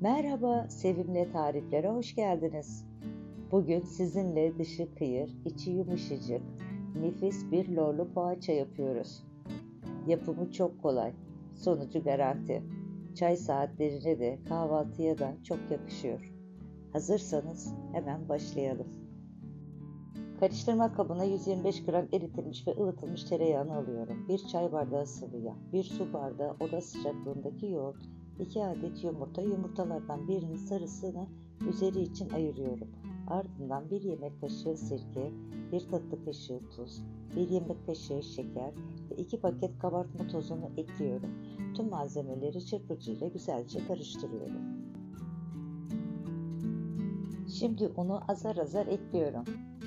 Merhaba, sevimli tariflere hoş geldiniz. Bugün sizinle dışı kıyır, içi yumuşacık, nefis bir lorlu poğaça yapıyoruz. Yapımı çok kolay, sonucu garanti. Çay saatlerine de kahvaltıya da çok yakışıyor. Hazırsanız hemen başlayalım. Karıştırma kabına 125 gram eritilmiş ve ılıtılmış tereyağını alıyorum. 1 çay bardağı sıvı yağ, 1 su bardağı oda sıcaklığındaki yoğurt, 2 adet yumurta, yumurtalardan birinin sarısını üzeri için ayırıyorum. Ardından 1 yemek kaşığı sirke, 1 tatlı kaşığı tuz, 1 yemek kaşığı şeker ve 2 paket kabartma tozunu ekliyorum. Tüm malzemeleri çırpıcıyla güzelce karıştırıyorum. Şimdi unu azar azar ekliyorum.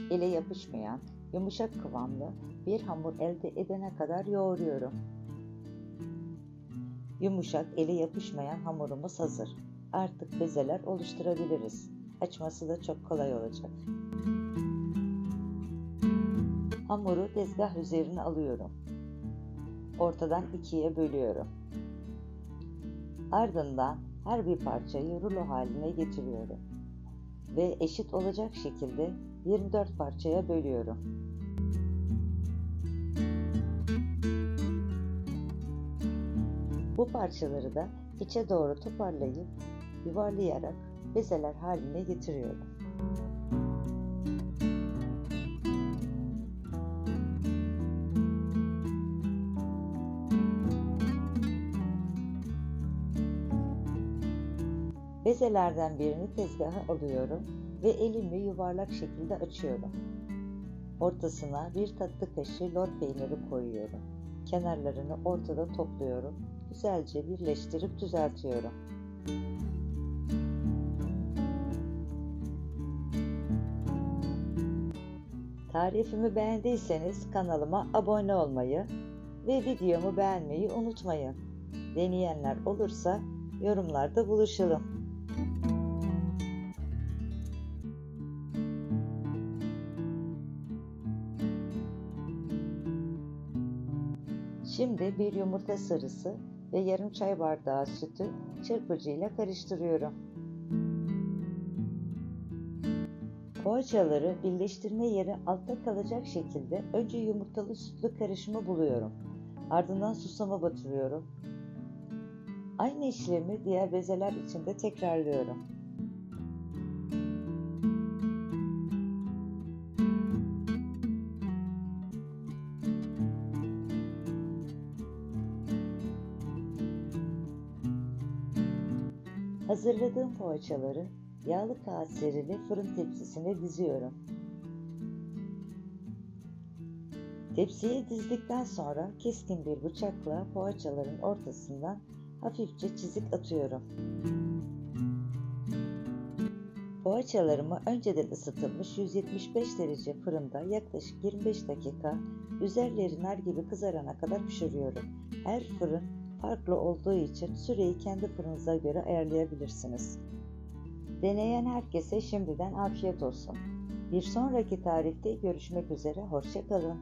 Ele yapışmayan, yumuşak kıvamlı bir hamur elde edene kadar yoğuruyorum. Yumuşak, ele yapışmayan hamurumuz hazır. Artık bezeler oluşturabiliriz. Açması da çok kolay olacak. Hamuru tezgah üzerine alıyorum. Ortadan ikiye bölüyorum. Ardından her bir parçayı rulo haline getiriyorum ve eşit olacak şekilde 24 parçaya bölüyorum. Bu parçaları da içe doğru toparlayıp yuvarlayarak bezeler haline getiriyorum. Bezelerden birini tezgaha alıyorum ve elimle yuvarlak şekilde açıyorum. Ortasına bir tatlı kaşığı lor peyniri koyuyorum. Kenarlarını ortada topluyorum. Güzelce birleştirip düzeltiyorum. Tarifimi beğendiyseniz kanalıma abone olmayı ve videomu beğenmeyi unutmayın. Deneyenler olursa yorumlarda buluşalım. Şimdi bir yumurta sarısı ve yarım çay bardağı sütü çırpıcıyla karıştırıyorum. Poğaçaları birleştirme yeri altta kalacak şekilde önce yumurtalı sütlü karışımı buluyorum. Ardından susama batırıyorum. Aynı işlemi diğer bezeler için de tekrarlıyorum. Hazırladığım poğaçaları yağlı kağıt serili fırın tepsisine diziyorum. Tepsiye dizdikten sonra keskin bir bıçakla poğaçaların ortasından hafifçe çizik atıyorum. Poğaçalarımı önceden ısıtılmış 175 derece fırında yaklaşık 25 dakika üzerleri nar gibi kızarana kadar pişiriyorum. Her fırın farklı olduğu için süreyi kendi fırınıza göre ayarlayabilirsiniz. Deneyen herkese şimdiden afiyet olsun. Bir sonraki tarifte görüşmek üzere, hoşçakalın.